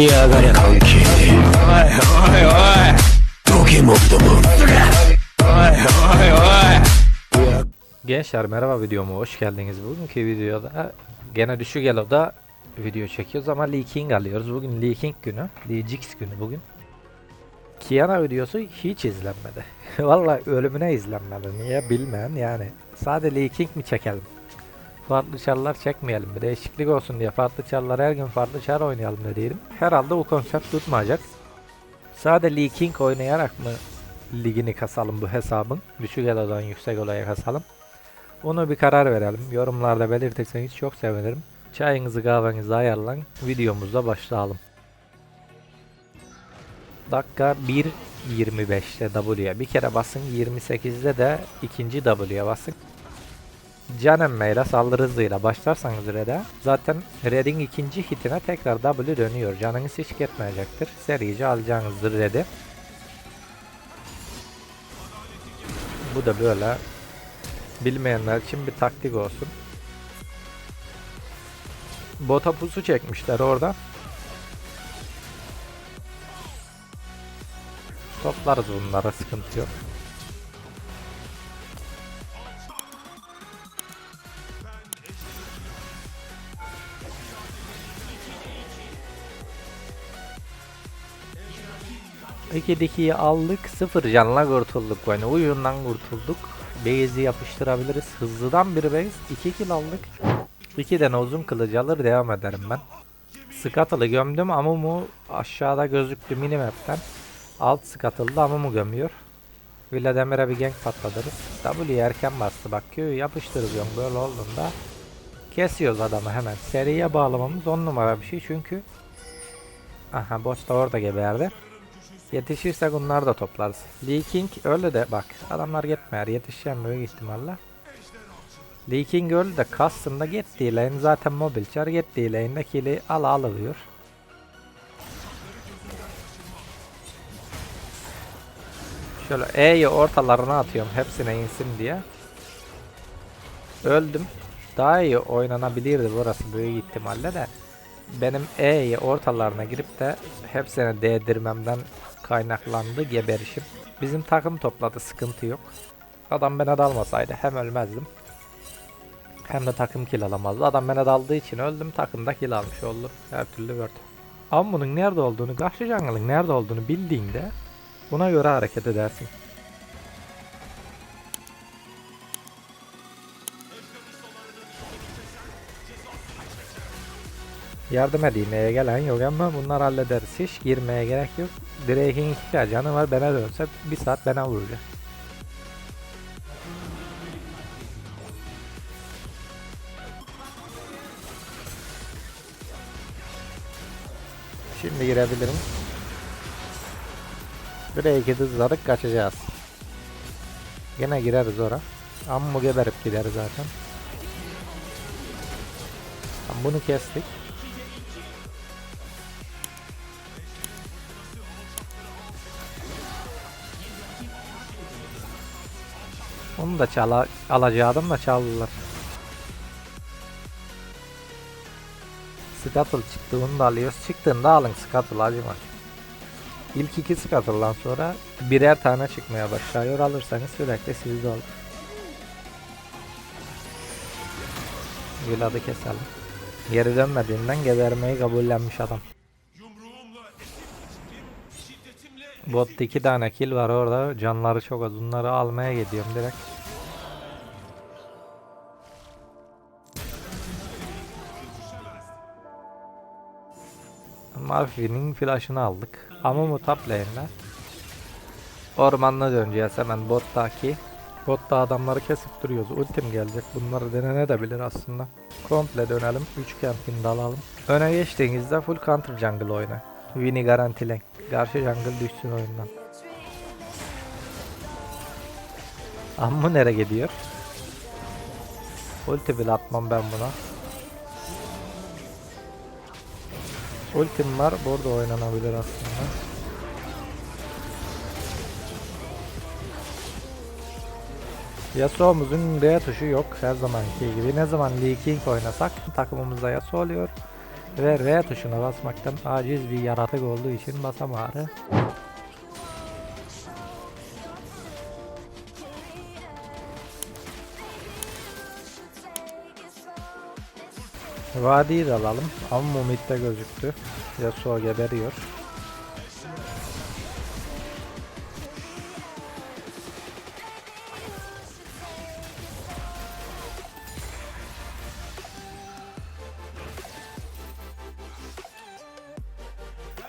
に上がりゃ関係ねえおいおいおいポケモンどもおいおいおい Gençler merhaba videoma hoş geldiniz. Bugünkü videoda gene düşük eloda video çekiyoruz ama leaking alıyoruz. Bugün leaking günü. Leagix günü bugün. Kiana videosu hiç izlenmedi. Valla ölümüne izlenmedi. Niye bilmeyen yani. Sadece leaking mi çekelim? Farklı çarlar çekmeyelim. Bir değişiklik olsun diye farklı çarlar her gün farklı çar oynayalım dedim. Herhalde bu konsept tutmayacak. Sadece leaking oynayarak mı ligini kasalım bu hesabın? Düşük elodan yüksek olaya kasalım. Onu bir karar verelim. Yorumlarda belirtirseniz çok sevinirim. Çayınızı kahvenizi ayarlayın. Videomuzda başlayalım. Dakika 1.25'te W'ye. Bir kere basın 28'de de ikinci W'ye basın. Can emmeyle saldırı hızıyla başlarsanız red'e zaten red'in ikinci hitine tekrar W dönüyor. Canınız hiç gitmeyecektir. Serice alacağınızdır red'i. Bu da böyle bilmeyenler için bir taktik olsun. Bota pusu çekmişler orada. Toplarız bunlara sıkıntı yok. Dikiyi aldık. Sıfır canla kurtulduk. Yani uyundan kurtulduk. Base'i yapıştırabiliriz. Hızlıdan bir base. 2 kill aldık. 2 tane uzun kılıcı alır devam ederim ben. Scuttle'ı gömdüm. Amumu aşağıda gözüktü minimap'ten. Alt Scuttle'da Amumu gömüyor. Vladimir'e bir gank patlatırız. W erken bastı bak Q'yu yapıştırıyorum böyle olduğunda. Kesiyoruz adamı hemen. Seriye bağlamamız 10 numara bir şey çünkü. Aha boss da orada geberdi. Yetişirsek bunları da toplarız. Lee King öyle de bak adamlar gitmeyer yetişeceğim büyük ihtimalle. Lee King öyle de custom'da gittiği lane zaten mobil çar gittiği lane'de kill'i ala alıyor. Şöyle E'yi ortalarına atıyorum hepsine insin diye. Öldüm. Daha iyi oynanabilirdi burası büyük ihtimalle de. Benim E'yi ortalarına girip de hepsine değdirmemden kaynaklandı geberişim. Bizim takım topladı sıkıntı yok. Adam bana dalmasaydı hem ölmezdim. Hem de takım kill alamazdı. Adam bana daldığı için öldüm takımda kill almış oldum. Her türlü word. Ama bunun nerede olduğunu, karşı jungle'ın nerede olduğunu bildiğinde buna göre hareket edersin. Yardım edeyim E'ye gelen yok ama bunlar hallederiz. Hiç girmeye gerek yok. Drake'in iki canı var bana dönse bir saat bana vuracak. Şimdi girebilirim. Drake'i hızladık kaçacağız. Gene gireriz ora. Amma geberip gideriz zaten. Bunu kestik. Onu da çala alacaktım da çaldılar. Scuttle çıktı onu da alıyoruz. Çıktığında alın Scuttle acıma. İlk iki Scuttle'dan sonra birer tane çıkmaya başlıyor. Alırsanız sürekli sizde olur. Vlad'ı keselim. Geri dönmediğinden gebermeyi kabullenmiş adam. Botta iki tane kill var orada. Canları çok az. Bunları almaya gidiyorum direkt. Marfi'nin flash'ını aldık. Ama mu top lane'ler. Ormanına döneceğiz hemen bottaki. Botta adamları kesip duruyoruz. Ultim gelecek. Bunları denenebilir aslında. Komple dönelim. Üçgen pin alalım. Öne geçtiğinizde full counter jungle oyna. Win'i garantilen. Karşı jungle düşsün oyundan. Amma nereye gidiyor? Ulti bile atmam ben buna. Ultim var. Burada oynanabilir aslında. Yasuo'muzun R tuşu yok her zamanki gibi. Ne zaman Lee King oynasak takımımızda Yasuo oluyor. Ve R tuşuna basmaktan aciz bir yaratık olduğu için basamağırı. Vadiyi de alalım. Amma midde gözüktü. Yasuo geberiyor.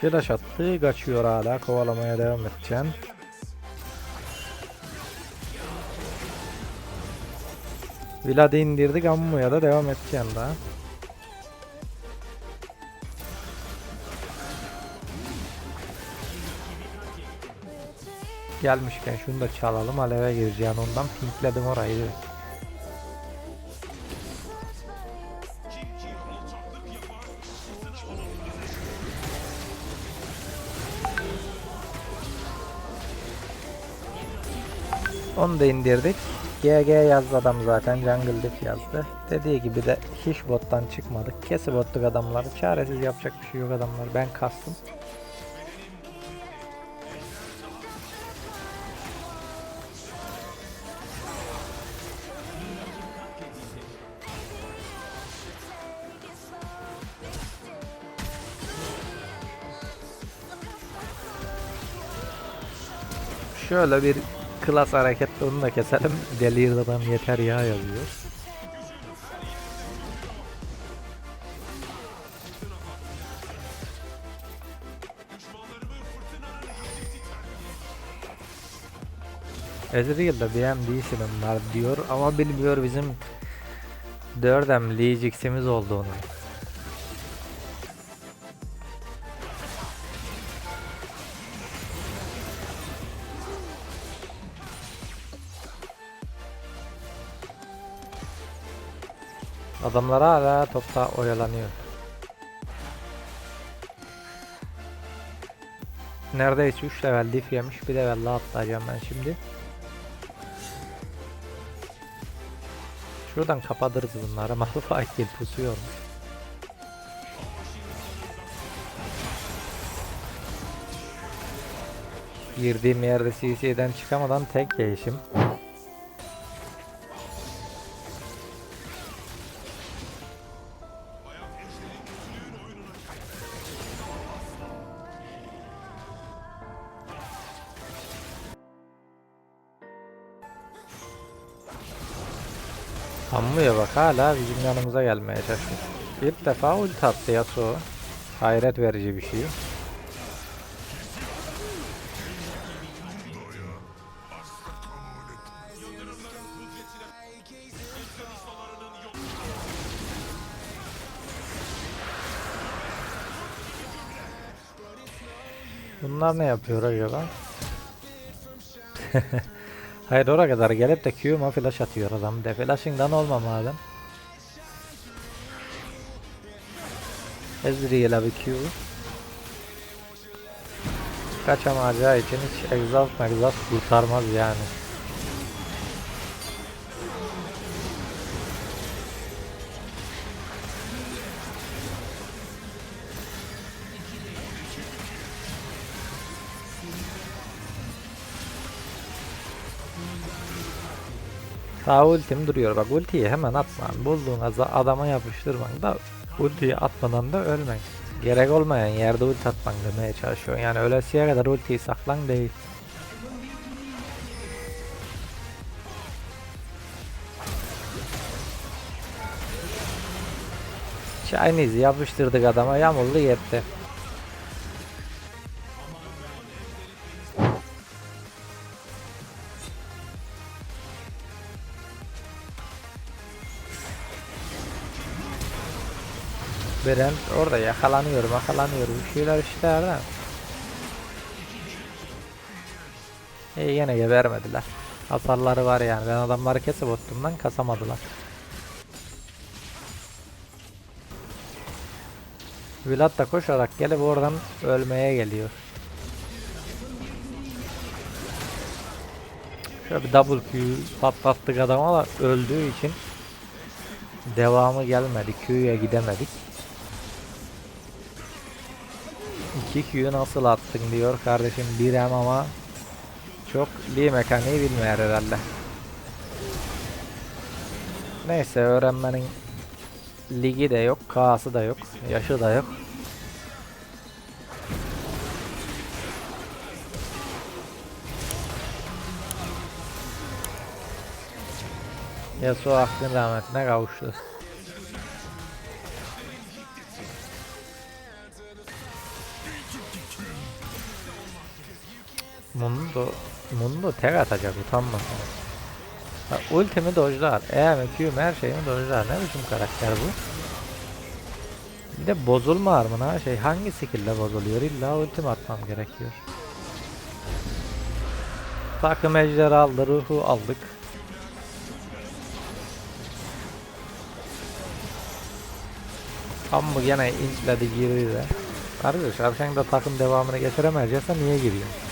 Flash attı. Kaçıyor hala. Kovalamaya devam edeceğim. Vlad'i indirdik. Ammu'ya da devam edeceğim daha. Gelmişken şunu da çalalım. Aleve gireceğim ondan. Pinkledim orayı direkt. Onu da indirdik. GG yazdı adam zaten Jungle Diff yazdı. Dediği gibi de hiç bottan çıkmadık. Kesi bottuk adamları. Çaresiz yapacak bir şey yok adamlar. Ben kastım. Şöyle bir klas hareketle onu da keselim. Delir adam yeter ya yazıyor. Ezreal'da BM değilsin var diyor ama bilmiyor bizim 4M Legix'imiz olduğunu. Adamlar hala topta oyalanıyor. Neredeyse 3 level diff yemiş bir level daha atlayacağım ben şimdi. Şuradan kapatırız bunları. Malphite pusuyormuş. Girdiğim yerde CC'den çıkamadan tek değişim. Ammuya bak hala bizim yanımıza gelmeye çalışıyor. İlk defa ulti attı Yasuo. Hayret verici bir şey. Bunlar ne yapıyor acaba? Hayır oraya kadar gelip de Q'ma flash atıyor adam. De flashing'dan olmam adam. Ezreal'a bir Q. Kaçamayacağı için hiç exhaust exhaust kurtarmaz yani. Sağ ultim duruyor bak ultiyi hemen atman bulduğun adama yapıştırman da ultiyi atmadan da ölmen. Gerek olmayan yerde ulti atman demeye çalışıyor yani ölesiye kadar ultiyi saklan değil. Chinese yapıştırdık adama yamuldu yetti. Brent orada yakalanıyor yakalanıyor bir şeyler işte orada. E yine gebermediler. Hasarları var yani ben adamları kesip ottumdan kasamadılar. Vlad da koşarak gelip oradan ölmeye geliyor. Şöyle bir double Q patlattık adama da öldüğü için devamı gelmedi. Q'ya gidemedik. 2Q'yu nasıl attın diyor kardeşim Birem ama çok li mekaniği bilmiyor herhalde. Neyse öğrenmenin ligi de yok, K'sı da yok, yaşı da yok. Yasuo aklın rahmetine kavuştu. Mundo, Mundo tek atacak utanmasın. Ha, ultimi dojlar, E mi Q mu her şeyimi dojlar. Ne biçim karakter bu? Bir de bozulma armına şey hangi skill'le bozuluyor? İlla ultim atmam gerekiyor. Takım ejder aldı, ruhu aldık. Tam bu gene inçledi girdi de. Kardeş de takım devamını getiremeyeceksen niye giriyorsun?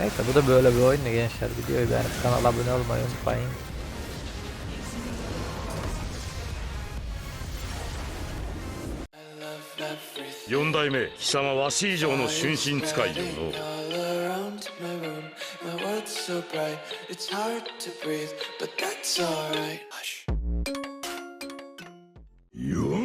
Neyse bu da böyle bir oyun gençler. Videoyu beğenip kanala abone olmayı unutmayın. 四代目貴様わし以上の春心使いよの my room. My world's so bright, it's hard to breathe, but that's alright. Hush. Yo